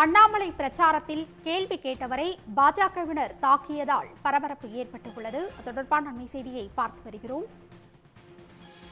அண்ணாமலை பிரச்சாரத்தில் கேள்வி கேட்டவரை பாஜகவினர் தாக்கியதால் பரபரப்பு ஏற்பட்டுள்ளது. தொடர்பான அண்மை செய்தியை பார்த்து வருகிறோம்.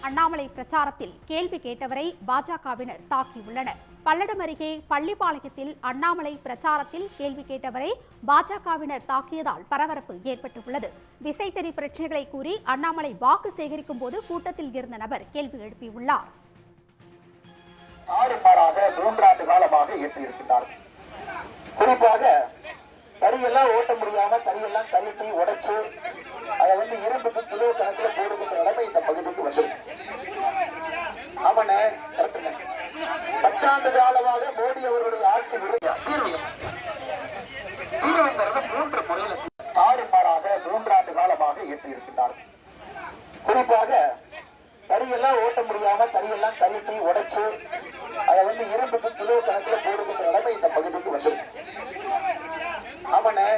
அண்ணாமலை பிரச்சாரத்தில் கேள்வி கேட்டவரை பாஜகவினர் தாக்கியுள்ளனர். பல்லடம் அருகே பள்ளிப்பாளையத்தில் அண்ணாமலை பிரச்சாரத்தில் கேள்வி கேட்டவரை பாஜகவினர் தாக்கியதால் பரபரப்பு ஏற்பட்டுள்ளது. விசைத்தறி பிரச்சனைகளை கூறி அண்ணாமலை வாக்கு சேகரிக்கும் போது கூட்டத்தில் இருந்த நபர் கேள்வி எழுப்பியுள்ளார். ஆறுமாறாக மூன்றாண்டு காலமாக இயற்றியிருக்கிறார் குறிப்பாக தறியெல்லாம் ஓட்ட முடியாம தறியெல்லாம் தள்ளிட்டு உடைச்சு அதை வந்து இரும்புக்கு கிலோ கணக்கில் போடுகின்ற நிலைமை இந்த பகுதிக்கு வந்திருக்கு. ஆமாண்ணே கரெக்டுண்ணே பத்தாண்டு காலமாக மோடி அவர்களுடைய ஆட்சி விரும்பிய மூன்று முறையில் ஆறுமாறாக மூன்றாண்டு காலமாக இயற்றியிருக்கிறார் குறிப்பாக தறியெல்லாம் ஓட்ட முடியாம தறியெல்லாம் தள்ளிட்டு உடைச்சு அதை வந்து இரும்புக்கு கிலோ கணக்கில் போடுகின்ற நிலைமை இந்த பகுதிக்கு வந்திருக்கு ஆமாண்ணே கரெக்டுண்ணே